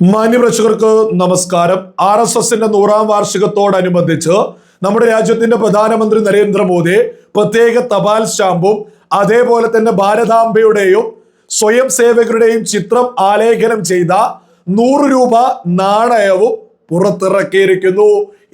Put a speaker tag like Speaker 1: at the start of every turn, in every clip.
Speaker 1: മാന്യപ്രേക്ഷകർക്ക് നമസ്കാരം. R S എസിന്റെ നൂറാം വാർഷികത്തോടനുബന്ധിച്ച് നമ്മുടെ രാജ്യത്തിന്റെ പ്രധാനമന്ത്രി നരേന്ദ്രമോദി പ്രത്യേക തപാൽ സ്റ്റാമ്പും അതേപോലെ തന്നെ ഭാരതാംബയുടെയും സ്വയം സേവകരുടെയും ചിത്രം ആലേഖനം ചെയ്ത നൂറ് രൂപ നാണയവും പുറത്തിറക്കിയിരിക്കുന്നു.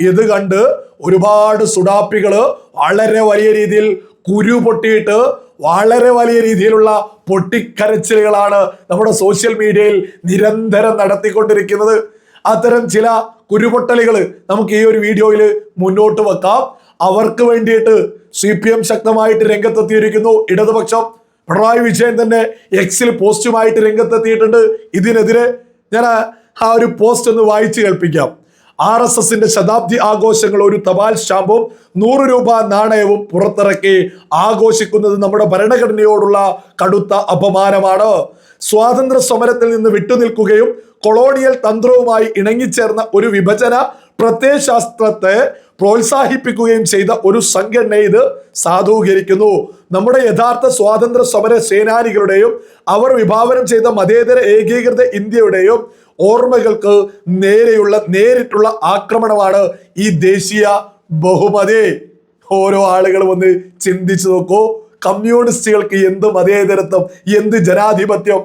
Speaker 1: ഇത് കണ്ട് ഒരുപാട് സുഡാപ്പികൾ വളരെ വലിയ രീതിയിൽ കുരു പൊട്ടിയിട്ട് വളരെ വലിയ രീതിയിലുള്ള പൊട്ടിക്കരച്ചിലുകളാണ് നമ്മുടെ സോഷ്യൽ മീഡിയയിൽ നിരന്തരം നടത്തിക്കൊണ്ടിരിക്കുന്നത്. അത്തരം ചില കുരുപൊട്ടലുകൾ നമുക്ക് ഈ ഒരു വീഡിയോയിൽ മുന്നോട്ട് വെക്കാം. അവർക്ക് വേണ്ടിയിട്ട് സി പി എം ശക്തമായിട്ട് രംഗത്തെത്തിയിരിക്കുന്നു. ഇടതുപക്ഷം പിണറായി വിജയൻ തന്നെ എക്സിൽ പോസ്റ്റുമായിട്ട് രംഗത്തെത്തിയിട്ടുണ്ട്. ഇതിനെതിരെ ഞാൻ ആ- ഒരു പോസ്റ്റ് ഒന്ന് വായിച്ചു കേൾപ്പിക്കാം. ആർ എസ് എസിന്റെ ശതാബ്ദി ആഘോഷങ്ങൾ ഒരു തപാൽ സ്റ്റാമ്പും നൂറ് രൂപ നാണയവും പുറത്തിറക്കി ആഘോഷിക്കുന്നത് നമ്മുടെ ഭരണഘടനയോടുള്ള കടുത്ത അപമാനമാണ്. സ്വാതന്ത്ര്യ സമരത്തിൽ നിന്ന് വിട്ടുനിൽക്കുകയും കൊളോണിയൽ തന്ത്രവുമായി ഇണങ്ങിച്ചേർന്ന ഒരു വിഭജന പ്രത്യയശാസ്ത്രത്തെ പ്രോത്സാഹിപ്പിക്കുകയും ചെയ്ത ഒരു സംഘടന ഇത് സാധൂകരിക്കുന്നു. നമ്മുടെ യഥാർത്ഥ സ്വാതന്ത്ര്യ സമര സേനാനികളുടെയും അവർ വിഭാവനം ചെയ്ത മതേതര ഏകീകൃത ഇന്ത്യയുടെയും ഓർമ്മകൾക്ക് നേരെയുള്ള നേരിട്ടുള്ള ആക്രമണമാണ് ഈ ദേശീയ ബഹുമതി. ഓരോ ആളുകളും ഒന്ന് ചിന്തിച്ചു നോക്കൂ. കമ്മ്യൂണിസ്റ്റുകൾക്ക് എന്ത് മതേതരത്വം എന്ത് ജനാധിപത്യം?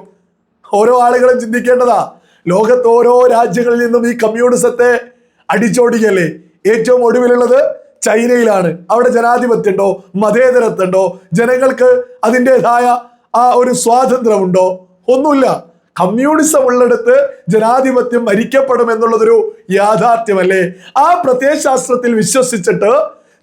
Speaker 1: ഓരോ ആളുകളും ചിന്തിക്കേണ്ടതാ. ലോകത്ത് ഓരോ രാജ്യങ്ങളിൽ നിന്നും ഈ കമ്മ്യൂണിസത്തെ അടിച്ചോടിക്കല്ലേ? ഏറ്റവും ഒടുവിലുള്ളത് ചൈനയിലാണ്. അവിടെ ജനാധിപത്യം ഉണ്ടോ മതേതരത്വം ഉണ്ടോ ജനങ്ങൾക്ക് അതിന്റെതായ ആ ഒരു സ്വാതന്ത്ര്യമുണ്ടോ? ഒന്നുമില്ല. കമ്മ്യൂണിസം ഉള്ളിടത്ത് ജനാധിപത്യം മരിക്കപ്പെടും എന്നുള്ളതൊരു യാഥാർത്ഥ്യമല്ലേ? ആ പ്രത്യയശാസ്ത്രത്തിൽ വിശ്വസിച്ചിട്ട്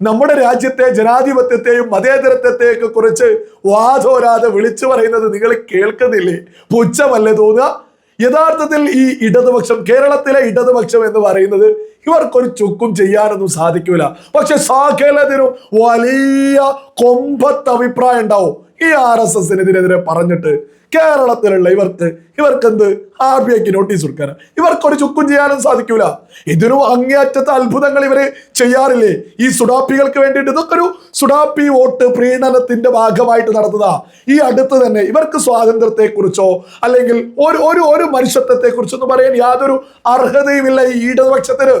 Speaker 1: നമ്മുടെ രാജ്യത്തെ ജനാധിപത്യത്തെയും മതേതരത്വത്തെയൊക്കെ കുറിച്ച് വാതോരാതെ വിളിച്ചു പറയുന്നത് നിങ്ങൾ കേൾക്കുന്നില്ലേ? പുച്ഛമല്ലേ തോന്നുക? യഥാർത്ഥത്തിൽ ഈ ഇടതുപക്ഷം കേരളത്തിലെ ഇടതുപക്ഷം എന്ന് പറയുന്നത് ഇവർക്കൊരു ചുക്കും ചെയ്യാനൊന്നും സാധിക്കൂല. പക്ഷെ സകലതിനും വലിയ കൊമ്പത്ത് അഭിപ്രായം ഉണ്ടാവും. ഈ ആർ എസ് എസിനെതിരെതിരെ പറഞ്ഞിട്ട് കേരളത്തിലുള്ള ഇവർക്ക് ഇവർക്ക് എന്ത് ആർ ബി ഐക്ക് നോട്ടീസ് കൊടുക്കാനാ? ഇവർക്കൊരു ചുക്കും ചെയ്യാനും സാധിക്കൂല. ഇതിനും അങ്ങേയറ്റത്തെ അത്ഭുതങ്ങൾ ഇവർ ചെയ്യാറില്ലേ? ഈ സുഡാപ്പികൾക്ക് വേണ്ടിയിട്ട് ഇതൊക്കെ ഒരു സുഡാപ്പി വോട്ട് പ്രീണനത്തിന്റെ ഭാഗമായിട്ട് നടത്തുന്നതാ ഈ അടുത്ത് തന്നെ ഇവർക്ക് സ്വാതന്ത്ര്യത്തെ കുറിച്ചോ അല്ലെങ്കിൽ ഒരു ഒരു ഒരു മനുഷ്യത്വത്തെ കുറിച്ചൊന്നും പറയാൻ യാതൊരു അർഹതയുമില്ല ഈ ഇടതുപക്ഷത്തിന്.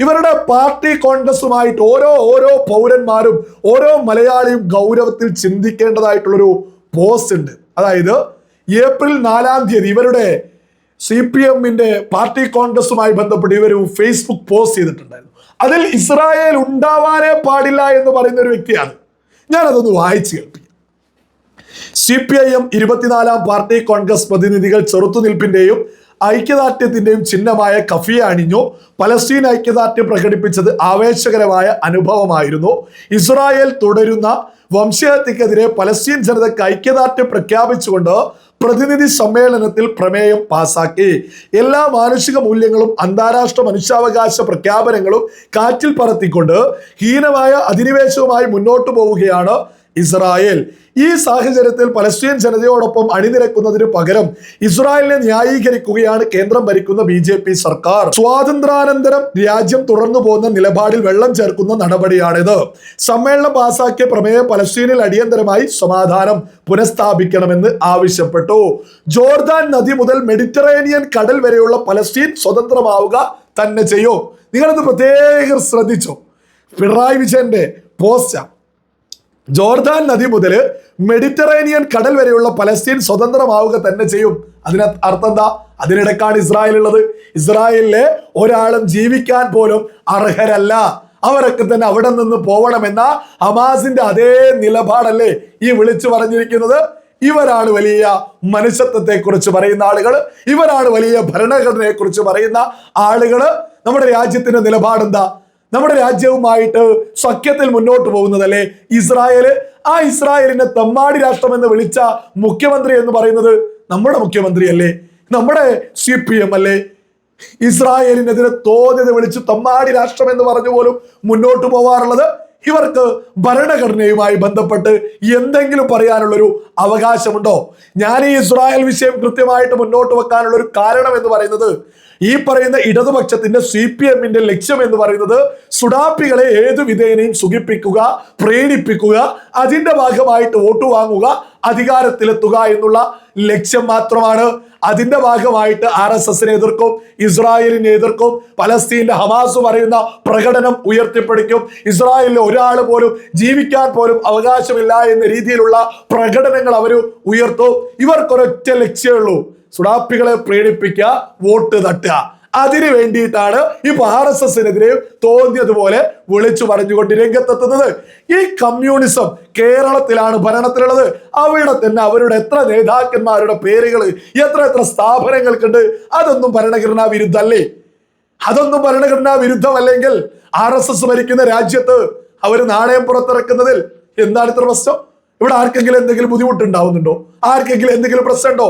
Speaker 1: ഇവരുടെ പാർട്ടി കോൺഗ്രസുമായിട്ട് ഓരോ ഓരോ പൗരന്മാരും ഓരോ മലയാളിയും ഗൗരവത്തിൽ ചിന്തിക്കേണ്ടതായിട്ടുള്ളൊരു പോസ്റ്റ് ഉണ്ട്. അതായത് ഏപ്രിൽ നാലാം തീയതി ഇവരുടെ സി പി എമ്മിന്റെ പാർട്ടി കോൺഗ്രസുമായി ബന്ധപ്പെട്ട് ഇവർ ഫേസ്ബുക്ക് പോസ്റ്റ് ചെയ്തിട്ടുണ്ടായിരുന്നു. അതിൽ ഇസ്രായേൽ ഉണ്ടാവാനേ പാടില്ല എന്ന് പറയുന്ന ഒരു വ്യക്തിയാണ്. ഞാനതൊന്ന് വായിച്ചു കേൾപ്പിക്കാം. സി പി ഐ എം ഇരുപത്തിനാലാം പാർട്ടി കോൺഗ്രസ് പ്രതിനിധികൾ ചെറുത്തുനിൽപ്പിന്റെയും ഐക്യദാർഢ്യത്തിന്റെയും ചിഹ്നമായ കഫിയ അണിഞ്ഞു പലസ്തീൻ ഐക്യദാർഢ്യം പ്രകടിപ്പിച്ചത് ആവേശകരമായ അനുഭവമായിരുന്നു. ഇസ്രായേൽ തുടരുന്ന വംശഹത്യക്കെതിരെ പലസ്തീൻ ജനതയ്ക്ക് ഐക്യദാർഢ്യം പ്രഖ്യാപിച്ചുകൊണ്ട് പ്രതിനിധി സമ്മേളനത്തിൽ പ്രമേയം പാസാക്കി. എല്ലാ മാനുഷിക മൂല്യങ്ങളും അന്താരാഷ്ട്ര മനുഷ്യാവകാശ പ്രഖ്യാപനങ്ങളും കാറ്റിൽ പറത്തിക്കൊണ്ട് ഹീനമായ അധിനിവേശവുമായി മുന്നോട്ടു പോവുകയാണ് ഇസ്രായേൽ. ഈ സാഹചര്യത്തിൽ പലസ്തീൻ ജനതയോടൊപ്പം അണിനിരക്കുന്നതിന് പകരം ഇസ്രായേലിനെ ന്യായീകരിക്കുകയാണ് കേന്ദ്രം ഭരിക്കുന്ന ബി ജെ പി സർക്കാർ. സ്വാതന്ത്ര്യാനന്തരം രാജ്യം തുടർന്നു പോകുന്ന നിലപാടിൽ വെള്ളം ചേർക്കുന്ന നടപടിയാണിത്. സമ്മേളനം പാസാക്കിയ പ്രമേയം പലസ്തീനിൽ അടിയന്തരമായി സമാധാനം പുനഃസ്ഥാപിക്കണമെന്ന് ആവശ്യപ്പെട്ടു. ജോർദാൻ നദി മുതൽ മെഡിറ്ററേനിയൻ കടൽ വരെയുള്ള പലസ്തീൻ സ്വതന്ത്രമാവുക തന്നെ ചെയ്യൂ. നിങ്ങളത് പ്രത്യേകം ശ്രദ്ധിച്ചോ? പിണറായി വിജയന്റെ പോസ്റ്റാ. ജോർദാൻ നദി മുതൽ മെഡിറ്ററേനിയൻ കടൽ വരെയുള്ള പലസ്തീൻ സ്വതന്ത്രമാവുക തന്നെ ചെയ്യും. അതിന് അർത്ഥം എന്താ? അതിനിടക്കാണ് ഇസ്രായേൽ ഉള്ളത്. ഇസ്രായേലിലെ ഒരാളും ജീവിക്കാൻ പോലും അർഹരല്ല. അവരൊക്കെ തന്നെ അവിടെ നിന്ന് പോവണമെന്ന ഹമാസിന്റെ അതേ നിലപാടല്ലേ ഈ വിളിച്ചു പറഞ്ഞിരിക്കുന്നത്. ഇവരാണ് വലിയ മനുഷ്യത്വത്തെ കുറിച്ച് പറയുന്ന ആളുകൾ ഇവരാണ് വലിയ ഭരണഘടനയെ കുറിച്ച് പറയുന്ന ആളുകൾ നമ്മുടെ രാജ്യത്തിന്റെ നിലപാടെന്താ? നമ്മുടെ രാജ്യവുമായിട്ട് സഖ്യത്തിൽ മുന്നോട്ട് പോകുന്നതല്ലേ ഇസ്രായേൽ? ആ ഇസ്രായേലിനെ തമ്മാടി രാഷ്ട്രം എന്ന് വിളിച്ച മുഖ്യമന്ത്രി എന്ന് പറയുന്നത് നമ്മുടെ മുഖ്യമന്ത്രി അല്ലേ നമ്മുടെ സി പി എം അല്ലേ? ഇസ്രായേലിനെതിരെ തോന്നിയത് വിളിച്ച് തമ്മാടി രാഷ്ട്രം എന്ന് പറഞ്ഞു പോലും മുന്നോട്ട് പോവാറുള്ളത് ഇവർക്ക് ഭരണഘടനയുമായി ബന്ധപ്പെട്ട് എന്തെങ്കിലും പറയാനുള്ളൊരു അവകാശമുണ്ടോ? ഞാൻ ഈ ഇസ്രായേൽ വിഷയം കൃത്യമായിട്ട് മുന്നോട്ട് വെക്കാനുള്ള ഒരു കാരണം എന്ന് പറയുന്നത് ഈ പറയുന്ന ഇടതുപക്ഷത്തിന്റെ സി പി എമ്മിന്റെ ലക്ഷ്യം എന്ന് പറയുന്നത് സുഡാപ്പികളെ ഏതു വിധേനയും സുഖിപ്പിക്കുക പ്രേരിപ്പിക്കുക അതിന്റെ ഭാഗമായിട്ട് വോട്ട് വാങ്ങുക അധികാരത്തിലെത്തുക എന്നുള്ള ലക്ഷ്യം മാത്രമാണ്. അതിന്റെ ഭാഗമായിട്ട് ആർ എസ് എസിനെ എതിർക്കും ഇസ്രായേലിനെ എതിർക്കും പലസ്തീന്റെ ഹമാസ് പറയുന്ന പ്രകടനം ഉയർത്തിപ്പിടിക്കും. ഇസ്രായേലിലെ ഒരാൾ പോലും ജീവിക്കാൻ പോലും അവകാശമില്ല എന്ന രീതിയിലുള്ള പ്രകടനങ്ങൾ അവർ ഉയർത്തും. ഇവർക്കൊരൊറ്റ ലക്ഷ്യമേ ഉള്ളൂ. സുഡാപ്പികളെ പ്രേരിപ്പിക്കുക വോട്ട് തട്ടുക. അതിനു വേണ്ടിയിട്ടാണ് ഇപ്പൊ ആർ എസ് എസിനെതിരെ തോന്നിയതുപോലെ വിളിച്ചു പറഞ്ഞുകൊണ്ട് രംഗത്തെത്തുന്നത്. ഈ കമ്മ്യൂണിസം കേരളത്തിലാണ് ഭരണത്തിലുള്ളത്. അവിടെ തന്നെ അവരുടെ എത്ര നേതാക്കന്മാരുടെ പേരുകൾ എത്ര എത്ര സ്ഥാപനങ്ങൾക്കുണ്ട് അതൊന്നും ഭരണഘടനാ വിരുദ്ധല്ലേ? അതൊന്നും ഭരണഘടനാ വിരുദ്ധമല്ലെങ്കിൽ ആർ എസ് എസ് ഭരിക്കുന്ന രാജ്യത്ത് അവർ നാണയം പുറത്തിറക്കുന്നതിൽ എന്താണ് ഇത്ര പ്രശ്നം? ഇവിടെ ആർക്കെങ്കിലും എന്തെങ്കിലും ബുദ്ധിമുട്ടുണ്ടാവുന്നുണ്ടോ? ആർക്കെങ്കിലും എന്തെങ്കിലും പ്രശ്നമുണ്ടോ?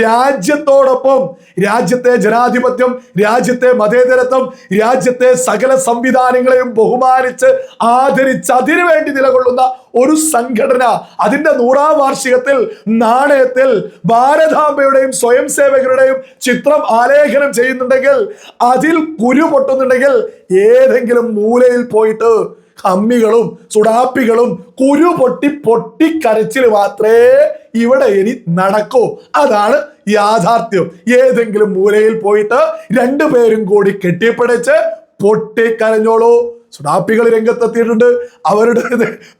Speaker 1: രാജ്യത്തോടൊപ്പം രാജ്യത്തെ ജനാധിപത്യം രാജ്യത്തെ മതേതരത്വം രാജ്യത്തെ സകല സംവിധാനങ്ങളെയും ബഹുമാനിച്ച് ആദരിച്ച് അതിനു വേണ്ടി നിലകൊള്ളുന്ന ഒരു സംഘടന അതിന്റെ നൂറാം വാർഷികത്തിൽ നാണയത്തിൽ ഭാരതാംബയുടെയും സ്വയം സേവകരുടെയും ചിത്രം ആലേഖനം ചെയ്യുന്നുണ്ടെങ്കിൽ അതിൽ കുരു പൊട്ടുന്നുണ്ടെങ്കിൽ ഏതെങ്കിലും മൂലയിൽ പോയിട്ട് കമ്മികളും സുടാപ്പികളും കുരു പൊട്ടി പൊട്ടിക്കരച്ചിൽ മാത്രമേ ഇവിടെ ഇനി നടക്കൂ. അതാണ് യാഥാർത്ഥ്യം. ഏതെങ്കിലും മൂലയിൽ പോയിട്ട് രണ്ടു പേരും കൂടി കെട്ടിപ്പിടിച്ച് പൊട്ടിക്കരഞ്ഞോളൂ. സുഡാപ്പികൾ രംഗത്തെത്തിയിട്ടുണ്ട്. അവരുടെ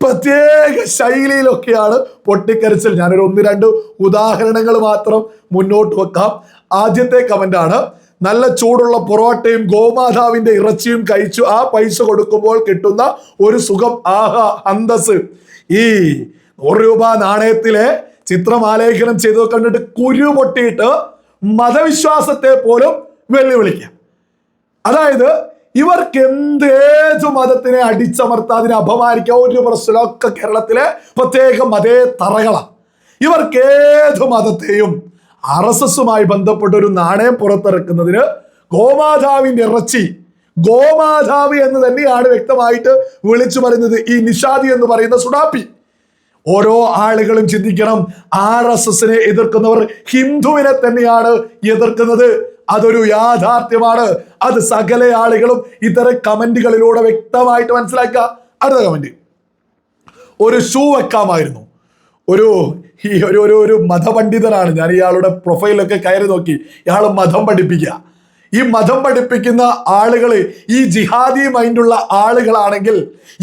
Speaker 1: പ്രത്യേക ശൈലിയിലൊക്കെയാണ് പൊട്ടിക്കരച്ചിൽ. ഞാനൊരു ഒന്ന് രണ്ട് ഉദാഹരണങ്ങൾ മാത്രം മുന്നോട്ട് വെക്കാം. ആദ്യത്തെ കമന്റാണ് നല്ല ചൂടുള്ള പൊറോട്ടയും ഗോമാതാവിന്റെ ഇറച്ചിയും കഴിച്ചു. ആ പൈസ കൊടുക്കുമ്പോൾ കിട്ടുന്ന ഒരു സുഖം ആഹ അന്തസ്. ഈ നൂറ് രൂപ നാണയത്തിലെ ചിത്രമാലേഖനം ചെയ്ത് കണ്ടിട്ട് കുരു പൊട്ടിയിട്ട് മതവിശ്വാസത്തെ പോലും വെല്ലുവിളിക്കാം. അതായത് ഇവർക്ക് എന്തേത് മതത്തിനെ അടിച്ചമർത്താതിനെ അപമാനിക്കുക ഒരു പ്രശ്നമൊക്കെ കേരളത്തിലെ പ്രത്യേക മതേ തറകളാണ് ഇവർക്ക് ഏത് മതത്തെയും ആർ എസ് എസുമായി ബന്ധപ്പെട്ട ഒരു നാണയം പുറത്തിറക്കുന്നതിന് ഗോമാതാവിന്റെ ഇറച്ചി ഗോമാതാവ് എന്ന് തന്നെയാണ് വ്യക്തമായിട്ട് വിളിച്ചു പറയുന്നത് ഈ നിഷാദി എന്ന് പറയുന്ന സുഡാപ്പി. ഓരോ ആളുകളും ചിന്തിക്കണം ആർ എസ് എസിനെ എതിർക്കുന്നവർ ഹിന്ദുവിനെ തന്നെയാണ് എതിർക്കുന്നത്. അതൊരു യാഥാർത്ഥ്യമാണ്. അത് സകല ആളുകളും ഇത്തരം കമന്റുകളിലൂടെ വ്യക്തമായിട്ട് മനസ്സിലാക്കുക. അടുത്ത കമന്റ് ഒരു ഷൂ വെക്കാമായിരുന്നു. ഒരു ഈ ഒരു ഒരു ഒരു മതപണ്ഡിതനാണ്. ഞാൻ ഇയാളുടെ പ്രൊഫൈലൊക്കെ കയറി നോക്കി. ഇയാൾ മതം പഠിപ്പിക്കുക. ഈ മതം പഠിപ്പിക്കുന്ന ആളുകൾ ഈ ജിഹാദി മൈൻഡുള്ള ആളുകളാണെങ്കിൽ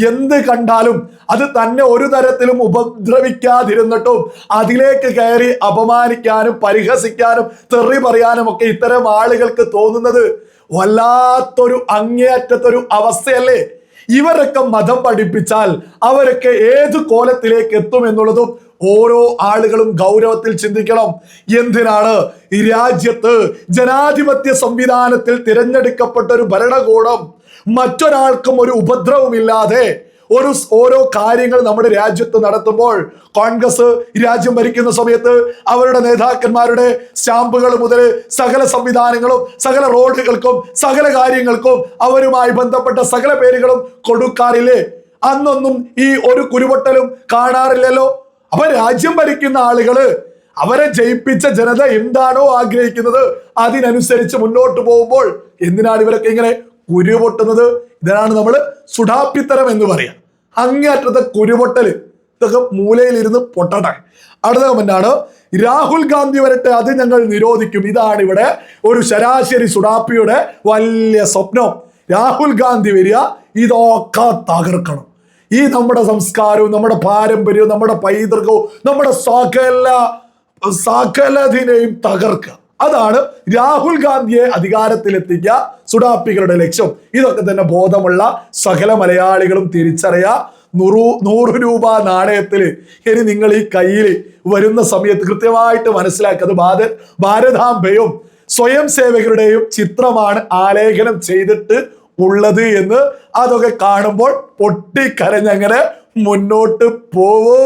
Speaker 1: എന്ത് കണ്ടാലും അത് തന്നെ ഒരു തരത്തിലും ഉപദ്രവിക്കാതിരുന്നിട്ടും അതിലേക്ക് കയറി അപമാനിക്കാനും പരിഹസിക്കാനും തെറി പറയാനും ഒക്കെ ഇത്തരം ആളുകൾക്ക് തോന്നുന്നത് വല്ലാത്തൊരു അങ്ങേയറ്റത്തൊരു അവസ്ഥയല്ലേ? ഇവരൊക്കെ മതം പഠിപ്പിച്ചാൽ അവരൊക്കെ ഏത് കോലത്തിലേക്ക് എത്തും എന്നുള്ളതും ഓരോ ആളുകളും ഗൗരവത്തിൽ ചിന്തിക്കണം. എന്തിനാണ് ഈ രാജ്യത്ത് ജനാധിപത്യ സംവിധാനത്തിൽ തിരഞ്ഞെടുക്കപ്പെട്ട ഒരു ഭരണകൂടം മറ്റൊരാൾക്കും ഒരു ഉപദ്രവമില്ലാതെ ഒരു ഓരോ കാര്യങ്ങൾ നമ്മുടെ രാജ്യത്ത് നടത്തുമ്പോൾ കോൺഗ്രസ് രാജ്യം ഭരിക്കുന്ന സമയത്ത് അവരുടെ നേതാക്കന്മാരുടെ സ്റ്റാമ്പുകൾ മുതൽ സകല സംവിധാനങ്ങളും സകല റോഡുകൾക്കും സകല കാര്യങ്ങൾക്കും അവരുമായി ബന്ധപ്പെട്ട സകല പേരുകളും കൊടുക്കാറില്ലേ? അന്നൊന്നും ഈ ഒരു കുരുവട്ടലും കാണാറില്ലല്ലോ? അപ്പൊ രാജ്യം ഭരിക്കുന്ന ആളുകൾ അവരെ ജയിപ്പിച്ച ജനത എന്താണോ ആഗ്രഹിക്കുന്നത് അതിനനുസരിച്ച് മുന്നോട്ട് പോകുമ്പോൾ എന്തിനാണ് ഇവരൊക്കെ ഇങ്ങനെ കുരുപൊട്ടുന്നത്? ഇതിനാണ് നമ്മൾ സുഡാപ്പിത്തരം എന്ന് പറയാം. അങ്ങേയറ്റത്തെ കുരുപൊട്ടൽ ഇതൊക്കെ മൂലയിലിരുന്ന് പൊട്ടട്ടെ. അടുത്ത കമന്റാണ് രാഹുൽ ഗാന്ധി വരട്ടെ അത് ഞങ്ങൾ നിരോധിക്കും. ഇതാണ് ഇവിടെ ഒരു ശരാശരി സുഡാപ്പിയുടെ വലിയ സ്വപ്നം. രാഹുൽ ഗാന്ധി വരിക ഇതൊക്കെ തകർക്കണം. ഈ നമ്മുടെ സംസ്കാരവും നമ്മുടെ പാരമ്പര്യവും നമ്മുടെ പൈതൃകവും നമ്മുടെ സകല സകലതിനെയും തകർക്കുക. അതാണ് രാഹുൽ ഗാന്ധിയെ അധികാരത്തിലെത്തിക്കുക സുഡാപ്പികളുടെ ലക്ഷ്യം. ഇതൊക്കെ തന്നെ ബോധമുള്ള സകല മലയാളികളും തിരിച്ചറിയ. നൂറു നൂറ് രൂപ നാണയത്തിൽ ഇനി നിങ്ങൾ ഈ കയ്യിൽ വരുന്ന സമയത്ത് കൃത്യമായിട്ട് മനസ്സിലാക്കുക. അത് ഭാര ഭാരതാംബയും സ്വയം സേവകരുടെയും ചിത്രമാണ് ആലേഖനം ചെയ്തിട്ട് ഉള്ളത് എന്ന് അതൊക്കെ കാണുമ്പോൾ പൊട്ടിക്കരഞ്ഞങ്ങനെ മുന്നോട്ട് പോവോ.